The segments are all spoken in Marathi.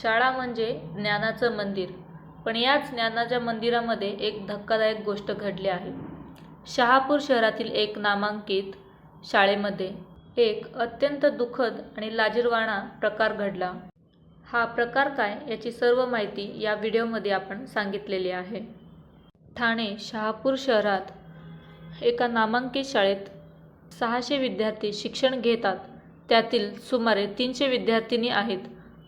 शाळा म्हणजे ज्ञानाचं मंदिर. पण याच ज्ञानाच्या मंदिरामध्ये एक धक्कादायक गोष्ट घडली आहे. शहापूर शहरातील एक नामांकित शाळेमध्ये एक अत्यंत दुःखद आणि लाजिरवाणा प्रकार घडला. हा प्रकार काय याची सर्व माहिती या व्हिडिओमध्ये आपण सांगितलेली आहे. ठाणे शहापूर शहरात एका नामांकित शाळेत सहाशे विद्यार्थी शिक्षण घेतात. त्यातील सुमारे तीनशे विद्यार्थिनी आहेत.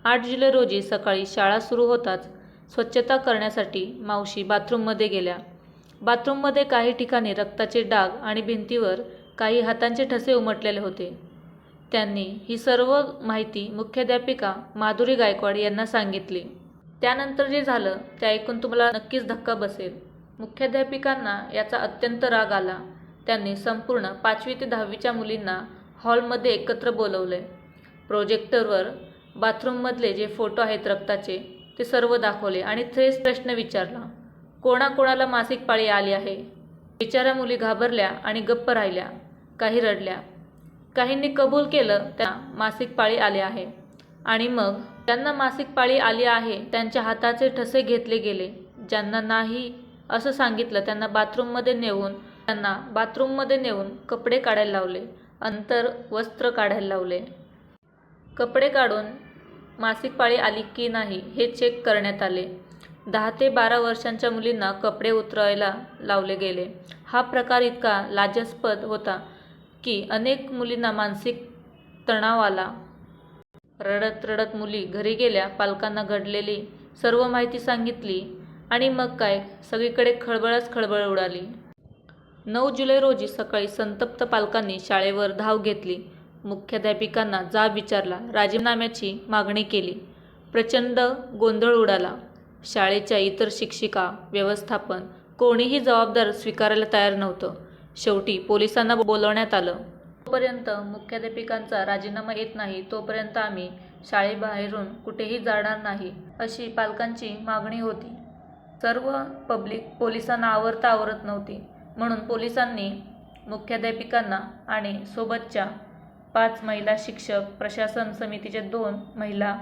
आठ जुलै रोजी सकाळी शाळा सुरू होताच स्वच्छता करण्यासाठी मावशी बाथरूममध्ये गेल्या. बाथरूममध्ये काही ठिकाणी रक्ताचे डाग आणि भिंतीवर काही हातांचे ठसे उमटलेले होते. त्यांनी ही सर्व माहिती मुख्याध्यापिका माधुरी गायकवाड यांना सांगितली. त्यानंतर जे झालं ते ऐकून तुम्हाला नक्कीच धक्का बसेल. मुख्याध्यापिकांना याचा अत्यंत राग आला. त्यांनी संपूर्ण पाचवी ते दहावीच्या मुलींना हॉलमध्ये एकत्र बोलवले. प्रोजेक्टरवर बाथरूममधले जे फोटो आहेत रक्ताचे ते सर्व दाखवले आणि थेच प्रश्न विचारला. कोणाकोणाला मासिक पाळी आली आहे? बिचाऱ्या मुली घाबरल्या आणि गप्प राहिल्या. काही रडल्या. काहींनी कबूल केलं त्या मासिक पाळी आली आहे. आणि मग ज्यांना मासिक पाळी आली आहे त्यांच्या हाताचे ठसे घेतले गेले. ज्यांना नाही असं सांगितलं त्यांना बाथरूममध्ये नेऊन त्यांना बाथरूममध्ये नेऊन कपडे काढायला लावले. अंतर वस्त्र काढायला लावले. कपडे काढून मासिक पाळी आली की नाही हे चेक करण्यात आले. दहा ते बारा वर्षांच्या मुलींना कपडे उतरवायला लावले गेले. हा प्रकार इतका लाजास्पद होता की अनेक मुलींना मानसिक तणाव आला. रडत रडत मुली घरी गेल्या पालकांना घडलेली सर्व माहिती सांगितली आणि मग काय? सगळीकडे खळबळच खळबळ उडाली. नऊ जुलै रोजी सकाळी संतप्त पालकांनी शाळेवर धाव घेतली. मुख्याध्यापिकांना जाब विचारला राजीनाम्याची मागणी केली. प्रचंड गोंधळ उडाला. शाळेच्या इतर शिक्षिका व्यवस्थापन कोणीही जबाबदार स्वीकारायला तयार नव्हतं. शेवटी पोलिसांना बोलवण्यात आलं. तोपर्यंत मुख्याध्यापिकांचा राजीनामा येत नाही तोपर्यंत आम्ही शाळेबाहेरून कुठेही जाणार नाही अशी पालकांची मागणी होती. सर्व पब्लिक पोलिसांना आवरता आवरत नव्हती. म्हणून पोलिसांनी मुख्याध्यापिकांना आणि सोबतच्या पाच महिला शिक्षक प्रशासन समितीचे दोन महिला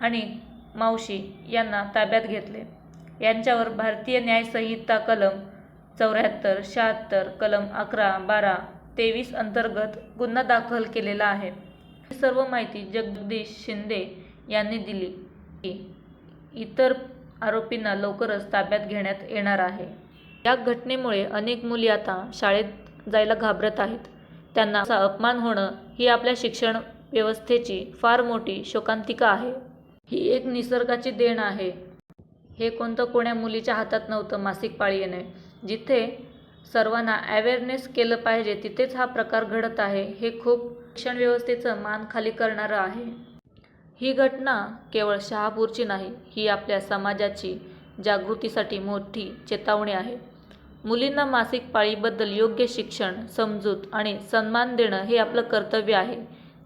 आणि मावशी यांना ताब्यात घेतले. यांच्यावर भारतीय न्यायसंहिता कलम चौऱ्याहत्तर शहात्तर कलम अकरा बारा तेवीस अंतर्गत गुन्हा दाखल केलेला आहे. ही सर्व माहिती जगदीश शिंदे यांनी दिली. की इतर आरोपींना लवकरच ताब्यात घेण्यात येणार आहे. या घटनेमुळे अनेक मुली आता शाळेत जायला घाबरत आहेत. त्यांना असा अपमान होणं ही आपल्या शिक्षण व्यवस्थेची फार मोठी शोकांतिका आहे. ही एक निसर्गाची देण आहे. हे कोणतं कोण्या मुलीच्या हातात नव्हतं मासिक पाळी येणे. जिथे सर्वांना अवेअरनेस केलं पाहिजे तिथेच हा प्रकार घडत आहे हे खूप शिक्षण व्यवस्थेचं मान खाली करणारं आहे. ही घटना केवळ शहापूरची नाही ही आपल्या समाजाची जागृतीसाठी मोठी चेतावणी आहे. मुलींना मासिक पाळीबद्दल योग्य शिक्षण समजूत आणि सन्मान देणं हे आपलं कर्तव्य आहे.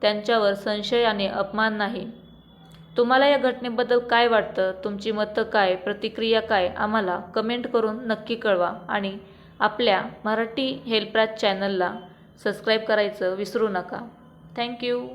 त्यांच्यावर संशयाने अपमान नाही. तुम्हाला या घटनेबद्दल काय वाटतं? तुमची मतं काय? प्रतिक्रिया काय? आम्हाला कमेंट करून नक्की कळवा आणि आपल्या मराठी हेल्पराज चॅनलला सबस्क्राईब करायचं विसरू नका. थँक्यू.